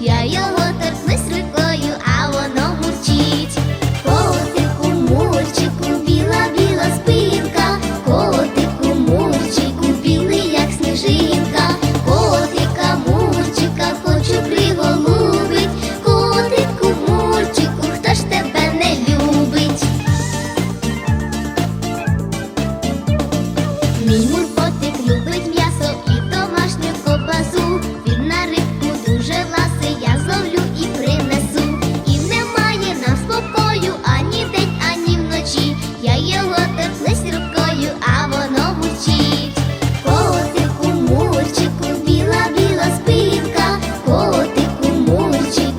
я його торкнусь рукою, а воно мурчить. Котику, мурчику, біла-біла спинка, котику, мурчику, білий, як сніжинка, котика, мурчика, хочу приголубить, котику, мурчику, хто ж тебе не любить? потерплись рукою, а воно мучить. Колотику мурчику, біла, біла спинка, колотику мурчику.